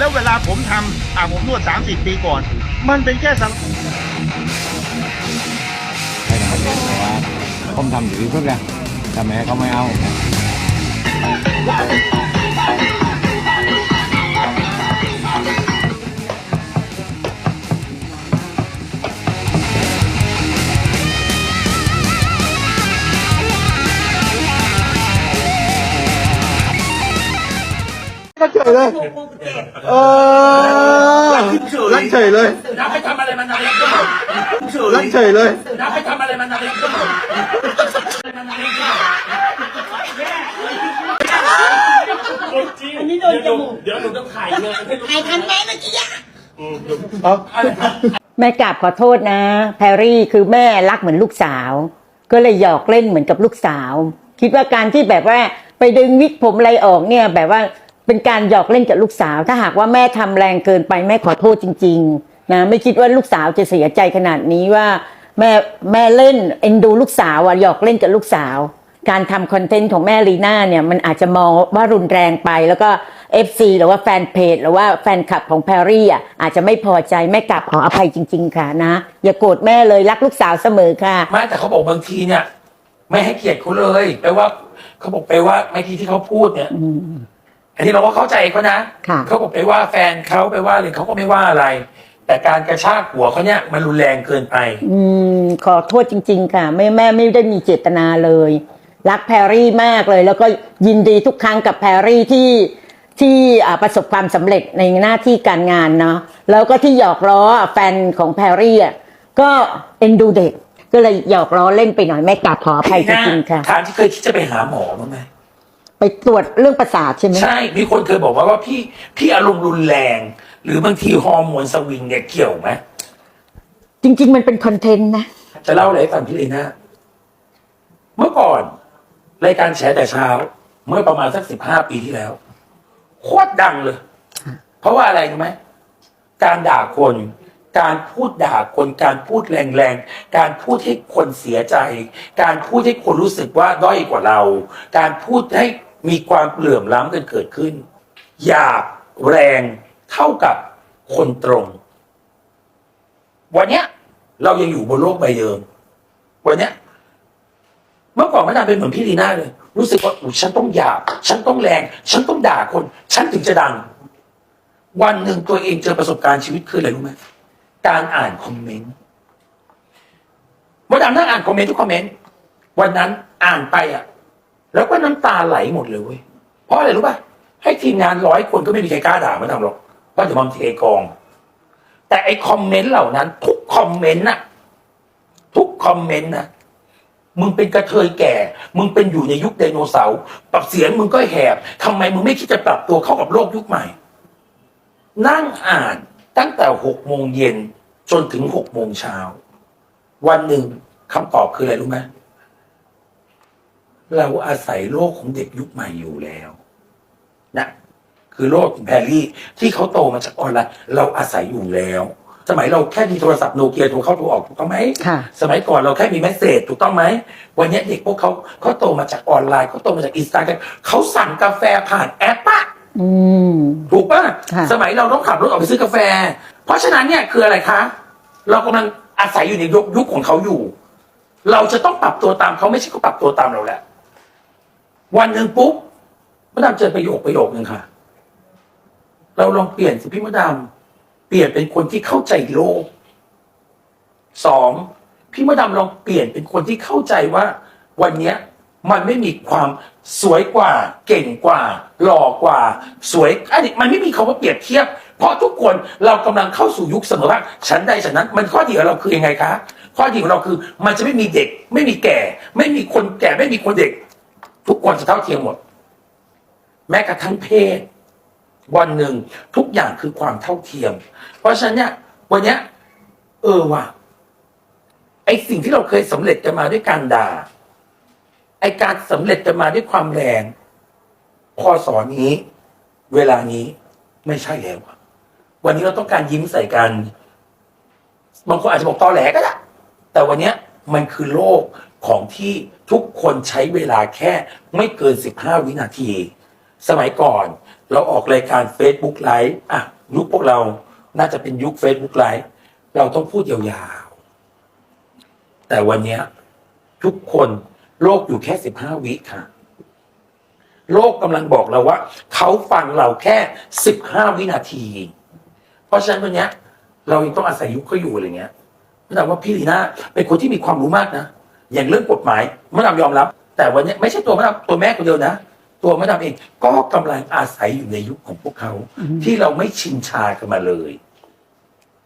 แล้วเวลาผมทำอ่าผมนวด 30 ปีก่อน มันเป็นแค่สังให้ทำเองแต่ว่าผมทำอยู่ที่สุดเลยทำไมเขาไม่เอาก็เฉยเลย เออรักเฉยเลยนับให้ทำอะไรมันอะไรก็หมดรักเฉยเลยนับให้ทำอะไรมันอะไรก็หมดอันนี้โดนจมูกเดี๋ยวหนูต้องขายเงินให้ลูกใครทำแม่เมื่อกี้อะแม่กราบขอโทษนะ แพรรี่คือแม่รักเหมือนลูกสาว ก็เลยหยอกเล่นเหมือนกับลูกสาว คิดว่าการที่แบบว่าไปดึงวิกผมอะไรออกเนี่ยแบบว่า เป็นการหยอกเล่นกับลูกสาว ถ้าหากว่าแม่ทำแรงเกินไปแม่ขอโทษจริง ๆ นะไม่คิดว่าลูกสาวจะเสียใจขนาดนี้ว่าแม่แม่เล่นเอ็นดูลูกสาวอะหยอกเล่นกับลูกสาว การทำคอนเทนต์ของแม่ลีน่าเนี่ยมันอาจจะมองว่ารุนแรงไปแล้วก็ FC หรือว่าแฟนเพจหรือว่าแฟนคลับของแพรรี่อะอาจจะไม่พอใจแม่กลับขออภัยจริง ๆ ค่ะนะ อย่าโกรธแม่เลยรักลูกสาวเสมอค่ะ ไม่แต่เขาบอกบางทีเนี่ย ไม่ให้เกียรติเขาเลยแปลว่าเขาบอกไปว่าไม่ทีที่เขาพูดเนี่ย อืมอันนี้เราก็เข้าใจเขานะค่ะ เขาบอกไปว่าแฟนเขาไปว่าอะไรเขาก็ไม่ว่าอะไร แต่การกระชากหัวเขาเนี่ยมันรุนแรงเกินไป อืมขอโทษจริง ๆ ค่ะแม่แม่ไม่ได้มีเจตนาเลย รักแพรรี่มากเลย แล้วก็ยินดีทุกครั้งกับแพรรี่ที่ที่อ่าประสบความสำเร็จในหน้าที่การงานเนาะแล้วก็ที่หยอกล้อแฟนของแพรรี่อะก็เอ็นดูเด็ก ก็เลยหยอกล้อเล่นไปหน่อยแม่กราบขออภัยจริงๆค่ะ ทางที่เคยคิดจะไปหาหมอบ้างไหม ไปตรวจเรื่องประสาทใช่ไหมใช่ มีคนเคยบอกว่าว่าพี่พี่อารมณ์รุนแรง หรือบางทีฮอร์โมนสวิงเนี่ยเกี่ยวไหมจริง ๆ มันเป็นคอนเทนต์นะ จะเล่าอะไรให้ฟังพี่เลยนะเมื่อก่อน รายการแฉแต่เช้า เมื่อประมาณสักสิบห้าปีที่แล้วโคตรดังเลย เพราะว่าอะไรรู้ไหมการด่าคน การพูดด่าคน การพูดแรงๆ การพูดให้คนเสียใจ การพูดให้คนรู้สึกว่าด้อยกว่าเรา การพูดให้ มีความเหลื่อมล้ำกันเกิดขึ้น หยาบแรงเท่ากับคนตรง วันเนี้ย เรายังอยู่บนโลกใบเดิม วันเนี้ย เมื่อก่อนมันดำเป็นเหมือนพี่ลีน่าเลย รู้สึกว่าอฉันต้องหยาบ ฉันต้องแรง ฉันต้องด่าคน ฉันถึงจะดัง วันหนึ่งตัวเองเจอประสบการณ์ชีวิตคืออะไรรู้ไหมการอ่านคอมเมนต์มดดำนั่งอ่านคอมเมนต์ทุกคอมเมนต์วันนั้นอ่านไปอะ แล้วก็น้ำตาไหลหมดเลยเว้ยเพราะอะไรรู้ป่ะให้ทีมงานร้อยคนก็ไม่มีใครกล้าด่ามาดำหรอกเพราะเดี๋ยวมันเทกอง แต่ไอคอมเมนต์เหล่านั้น ทุกคอมเมนต์น่ะ ทุกคอมเมนต์นะมึงเป็นกระเทยแก่ มึงเป็นอยู่ในยุคไดโนเสาร์ปรับเสียงมึงก็แหบทำไมมึงไม่คิดจะปรับตัวเข้ากับโลกยุคใหม่ นั่งอ่านตั้งแต่หกโมงเย็นจนถึงหกโมงเช้า วันหนึ่งคำตอบคืออะไรรู้ไหม เราอาศัยโลกของเด็กยุคใหม่อยู่แล้วนะคือโลกของแพรรี่ที่เขาโตมาจากออนไลน์เราอาศัยอยู่แล้ว สมัยเราแค่มีโทรศัพท์โนเกียโทรเข้าโทรออกถูกต้องไหมค่ะสมัยก่อนเราแค่มีแมสเซจถูกต้องไหมวันนี้เด็กพวกเขาเขาโตมาจากออนไลน์เขาโตมาจากอินสตาแกรมเขาสั่งกาแฟผ่านแอปปะอืมถูกป่ะค่ะสมัยเราต้องขับรถออกไปซื้อกาแฟ เพราะฉะนั้นเนี่ยคืออะไรคะ เรากำลังอาศัยอยู่ในยุคยุคของเขาอยู่ เราจะต้องปรับตัวตามเขาไม่ใช่เขาปรับตัวตามเราแหละ วันหนึ่งปุ๊บมดดำเจอประโยคประโยคหนึ่งค่ะ เราลองเปลี่ยนสิพี่มดดำเปลี่ยนเป็นคนที่เข้าใจโลกสองพี่มดดำลองเปลี่ยนเป็นคนที่เข้าใจว่า วันเนี้ยมันไม่มีความสวยกว่า เก่งกว่า หล่อกว่า สวยอันนี้มันไม่มีคำว่าเปรียบเทียบ เพราะทุกคนเรากำลังเข้าสู่ยุคเสมอว่าฉันใดฉันนั้น มันข้อดีของเราคือยังไงคะ ข้อดีของเราคือ มันจะไม่มีเด็ก ไม่มีแก่ ไม่มีคนแก่ไม่มีคนเด็ก ทุกคนจะเท่าเทียมหมด แม้กระทั่งเพศ วันหนึ่งทุกอย่างคือความเท่าเทียม เพราะฉะนั้นเนี่ยวันเนี้ยเออว่ะไอสิ่งที่เราเคยสำเร็จกันมาด้วยการด่า ไอการสำเร็จกันมาด้วยความแรง พอสอนนี้ เวลานี้ไม่ใช่แล้ววันนี้เราต้องการยิ้มใส่กันบางคนอาจจะบอกตอแหลก็ได้แต่วันเนี้ย มันคือโลกของที่ทุกคนใช้เวลาแค่ไม่เกินสิบห้าวินาที สมัยก่อนเราออกรายการ Facebook ไลฟ์อะยุคพวกเราน่าจะเป็นยุค Facebook ไลฟ์เราต้องพูดยาวๆ แต่วันนี้ทุกคนโลกอยู่แค่สิบห้าวิค่ะ โลกกำลังบอกเราว่า เขาฟังเราแค่สิบห้าวินาที เพราะฉะนั้นวันเนี้ยเรายังต้องอาศัยยุคเขาอยู่อะไรเงี้ย แต่ว่าพี่ลีน่าเป็นคนที่มีความรู้มากนะ อย่างเรื่องกฎหมายมะดามยอมรับ แต่วันเนี้ยไม่ใช่ตัวมะดามตัวแม่คนเดียวนะ ตัวมะดามเองก็กำลังอาศัยอยู่ในยุคของพวกเขา ที่เราไม่ชินชากันมาเลย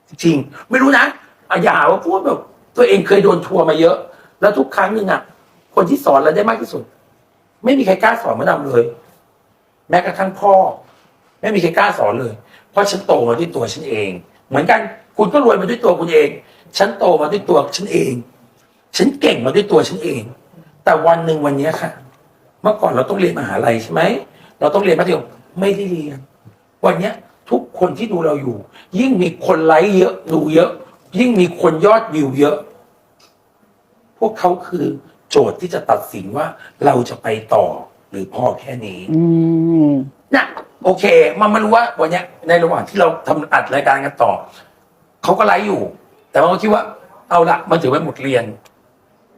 จริงๆไม่รู้นะอะอย่าว่าพูดแบบตัวเองเคยโดนทัวร์มาเยอะ แล้วทุกครั้งหนึ่งอะ คนที่สอนเราได้มากที่สุด ไม่มีใครกล้าสอนมะดามเลย แม้กระทั่งพ่อ ไม่มีใครกล้าสอนเลย เพราะฉันโตมาด้วยตัวฉันเอง เหมือนกันคุณก็รวยมาด้วยตัวคุณเอง ฉันโตมาด้วยตัวฉันเอง ฉันเก่งมาด้วยตัวฉันเอง แต่วันหนึ่งวันเนี้ยค่ะ เมื่อก่อนเราต้องเรียนมหาลัยใช่ไหม เราต้องเรียนมัธยมไม่ได้เรียน วันเนี้ยทุกคนที่ดูเราอยู่ ยิ่งมีคนไลค์เยอะดูเยอะ ยิ่งมีคนยอดวิวเยอะ พวกเขาคือโจทย์ที่จะตัดสินว่าเราจะไปต่อหรือพอแค่นี้อืมนะโอเค มันไม่รู้ว่าวันเนี้ยในระหว่างที่เราทำอัดรายการกันต่อเขาก็ไลฟ์อยู่ แต่ว่าเขาคิดว่าเอาละมันถือว่าหมดเรียน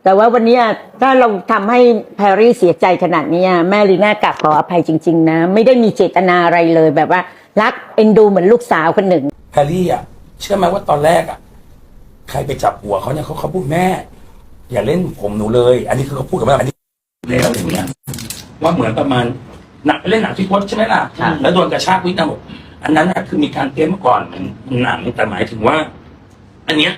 แต่ว่าวันเนี้ยถ้าเราทำให้แพรรี่เสียใจขนาดเนี้ยแม่ลีน่ากลับขออภัยจริง ๆ นะ ไม่ได้มีเจตนาอะไรเลยแบบว่า รักเอ็นดูเหมือนลูกสาวคนหนึ่ง แพรรี่อะ เชื่อไหมว่าตอนแรกอะ ใครไปจับหัวเขาเนี่ยเขาเขาพูดแม่ อย่าเล่นผมหนูเลย อันนี้คือเขาพูดกับแม่อันนี้แล้วอย่างเงี้ยว่าเหมือนประมาณหนักไปเล่นหนังที่พจน์ใช่ไหมล่ะค่ะแล้วโดนกระชากวิกนะบอกอันนั้นน่ะคือมีการเตรียมมาก่อนเป็นหนังแต่หมายถึงว่า อันเนี้ย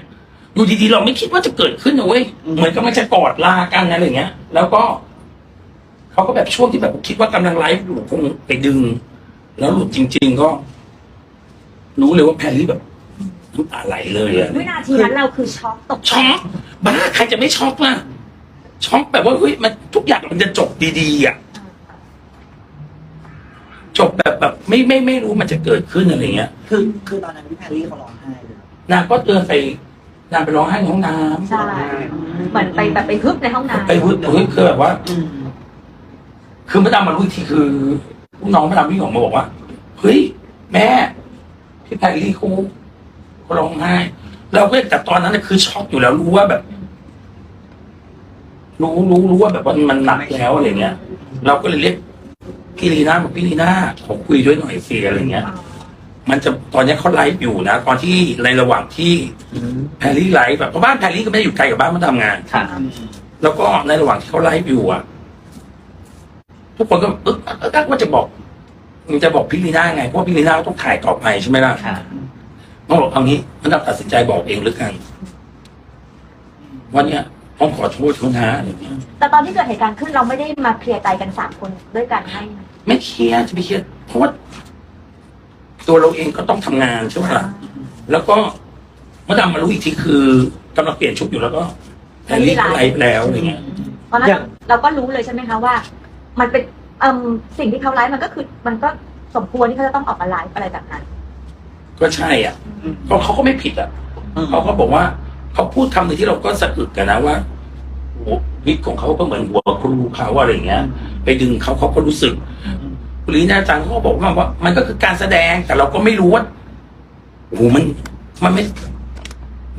อยู่ดีๆเราไม่คิดว่าจะเกิดขึ้นนะเว้ยเหมือนกับมันจะกอดลากันอะไรอย่างเงี้ย แล้วก็เขาก็แบบช่วงที่แบบคิดว่ากำลังไลฟ์อยู่คงไปดึง แล้วหลุดจริง ๆ ก็ รู้เลยว่าแพรรี่แบบน้ำตาไหลเลยอะวินาทีนั้นเราคือช็อกตกใจช็อกบ้าใครจะไม่ช็อกล่ะช็อกแบบว่าเฮ้ยมันทุกอย่างมันจะจบดีๆอะจบแบบแบบ ไม่ไม่ไม่รู้มันจะเกิดขึ้นอะไรเงี้ย คือคือตอนนั้นพี่แพรรี่เขาร้องไห้เลย นางก็เดินไปนางไปร้องไห้ในห้องน้ำใช่เหมือนไปแบบไปฮึบในห้องน้ำไปพูดเฮ้ยคือแบบว่า อืมคือมาดามมารู้อีกทีคือลูกน้องมาดามวิ่งออกมาบอกว่าเฮ้ยแม่พี่แพรรี่เขาเขาร้องไห้เราก็แต่ตอนนั้นน่ะคือช็อกอยู่แล้วรู้ว่าแบบ รู้รู้รู้ว่าแบบว่ามันหนักแล้วอะไรเงี้ย เราก็เลยเรียกพี่ลีน่าบอกพี่ลีน่าขอคุยด้วยหน่อยสิอะไรเงี้ย มันจะตอนนี้เขาไลฟ์อยู่นะ ตอนที่ในระหว่างที่แพรรี่ไลฟ์แบบเพราะบ้านแพรรี่ก็ไม่ได้อยู่ไกลกับบ้านมันทำงาน ค่ะ แล้วก็ในระหว่างที่เขาไลฟ์อยู่อะ ทุกคนก็เอ๊ะเอ๊ะว่าจะบอกมันจะบอกพี่ลีน่าไงเพราะว่าพี่ลีน่าก็ต้องถ่ายต่อไปใช่ไหมล่ะค่ะเขาบอกเอางี้มันตัดสินใจบอกเองหรือกันวันเนี้ยผมขอโทษเขานะอะไรเงี้ย แต่ตอนที่เกิดเหตุการณ์ขึ้นเราไม่ได้มาเคลียร์ใจกันสามคนด้วยกันให้ ไม่เครียดจะไปเครียดเพราะว่า ตัวเราเองก็ต้องทำงานใช่ไหมล่ะแล้วก็มาดามมารู้อีกทีคือกำลังเปลี่ยนชุดอยู่แล้วก็แพรรี่ก็ไลฟ์แล้วอะไรเงี้ยตอนนั้นอย่าง เราก็รู้เลยใช่ไหมคะว่า มันเป็นเอ่มสิ่งที่เขาไลฟ์มันก็คือ มันก็สมควรที่เขาจะต้องออกมาไลฟ์อะไรแบบนั้น ก็ใช่อะเพราะเขาก็ไม่ผิดอะ เขาก็บอกว่าเขาพูดคำหนึ่งที่เราก็สะอึกกันนะว่าโอ้วิกของเขาก็เหมือนหัวครูเขาอะไรอย่างเงี้ย ไปดึงเขาเขาก็รู้สึก คุณลีน่าจังเขาก็บอกว่าว่า มันก็คือการแสดงแต่เราก็ไม่รู้ว่าโอ้โหมัน มันไม่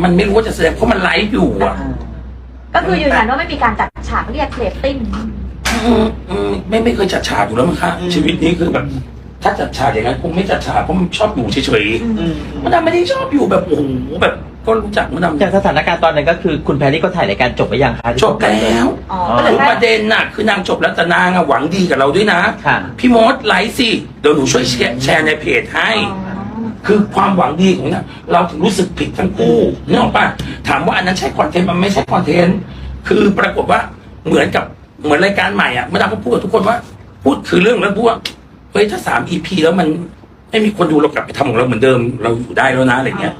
มันไม่รู้ว่าจะแสดงเพราะมันไลฟ์อยู่อะ ก็คือยืนยันว่าไม่มีการจัดฉากเรียกเรตติ้งอืมอืมไม่ไม่เคยจัดฉากอยู่แล้วมั้งคะชีวิตนี้คือแบบ ถ้าจัดฉากอย่างนั้นคงไม่จัดฉากเพราะมันชอบอยู่เฉยอืม ๆมันดำไม่ได้ชอบอยู่แบบโอ้โหแบบ ก็รู้จักมันดำจากสถานการณ์ตอนนั้นก็คือคุณแพรรี่ก็ถ่ายรายการจบไปยังคะจบแล้วอ๋ออ๋อก็เหลืคืออแค่ประเด็นน่ะคือนางจบแล้วแต่นางอะหวังดีกับเราด้วยนะ ค่ะ พี่มดไลฟ์สิเดี๋ยวหนูช่วยแชร์แชร์ในเพจให้อ๋อคือความหวังดีของเนี่ยเราถึงรู้สึกผิดทั้งคู่นึกออกปะถามว่าอันนั้นใช่คอนเทนต์มันไม่ใช่คอนเทนต์คือปรากฏว่าเหมือนกับเหมือนรายการใหม่อะเมื่อดามก็พูดกับทุกคนว่า พูดคือเรื่องแล้วพูดว่าเฮ้ยถ้าสามอีพีแล้วมันไม่มีคนดูเรากลับไปทำของเราเหมือนเดิม เราอยู่ได้แล้วนะอะไรเงี้ย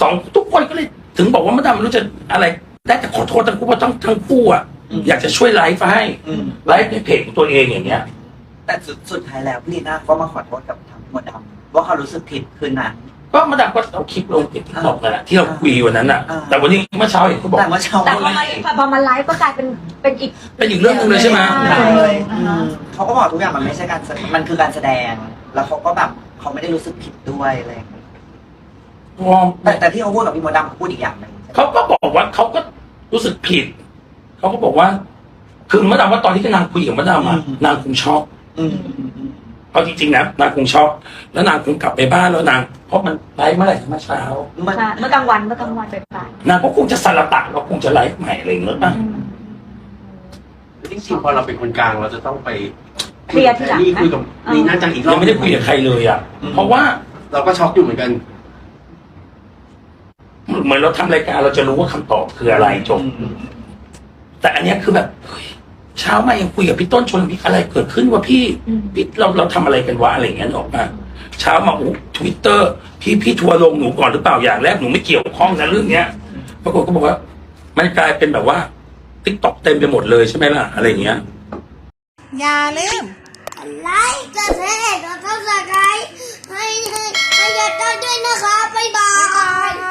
สองทุกคนก็เลยถึงบอกว่าเมื่อดามไม่รู้จะอะไร ได้แต่ขอโทษทั้งคู่เพราะทั้งทั้งคู่อะอืม อยากจะช่วยไลฟ์ให้อืมไลฟ์ในเพจของตัวเองอย่างเงี้ย แต่สุดสุดท้ายแล้วพี่ลีน่าก็มาขอโทษกับทางมดดำว่าเขารู้สึกผิดคืนนั้น ก็มาดามก็เอาคลิปลงติ๊กต็อกนั่นแหละที่เราคุยวันนั้นน่ะ อ่า แต่วันนี้เมื่อเช้าเห็นเขาบอก แต่ว่าเช้าแต่พอมาพอมาไลฟ์ก็กลายเป็นเป็นอีก เป็นอีกเรื่องหนึงเลยใช่ไหมใช่ เลยอืมเขาก็บอกทุกอย่างมันไม่ใช่การแสดงมันคือการแสดง แล้วเขาก็แบบเขาไม่ได้รู้สึกผิดด้วยอะไรอย่างเงี้ย แต่แต่ที่เขาพูดกับพี่มดดำเขาพูดอีกอย่างหนึ่งเขาก็บอกว่าเขาก็รู้สึกผิด เขาก็บอกว่า คือมะดามว่าตอนที่นางคุยกับมะดามอะนางคงช็อก อืมอืมอืมเอาจริงๆนะนางคงช็อกแล้วนางคงกลับไปบ้านแล้วนางเพราะมันไลฟ์เมื่อไหร่เมื่อเช้า มันใช่เมื่อกลางวันเมื่อกลางวันบ่ายนางก็คงจะสลัดตะเราคงจะไลฟ์ใหม่อะไรอย่างเงี้ยป่ะๆอืม จริงๆพอเราเป็นคนกลางเราจะต้องไปเคลียร์ทีหลังนะ นี่คุยกับนีน่าจังอีกรอยับงไม่ได้คุยกับใครเลยอะเพราะว่าเราก็ช็อกอยู่เหมือนกัน เหมือนเราทำรายการเราจะรู้ว่าคำตอบคืออะไรจบแต่อันนี้คือแบบเช้ามายังคุยกับพี่ต้นชนพี่อะไรเกิดขึ้นวะพี่พี่เราเราทำอะไรกันวะอะไรอย่างเงี้ยออกมาเช้ามาอู้ทวิตเตอร์พี่พี่ทัวลงหนูก่อนหรือเปล่าอย่างแรกหนูไม่เกี่ยวข้องนะเรื่องเนี้ยปรากฏก็บอกว่า มันกลายเป็นแบบว่าติ๊กตอกเต็มไปหมดเลยใช่ไหมล่ะ อะไรอย่างเงี้ยอย่าลืมไลค์กระเทศกระเทศกระไทยให้ให้ให้ยาต้นด้วยนะคะบ๊ายบาย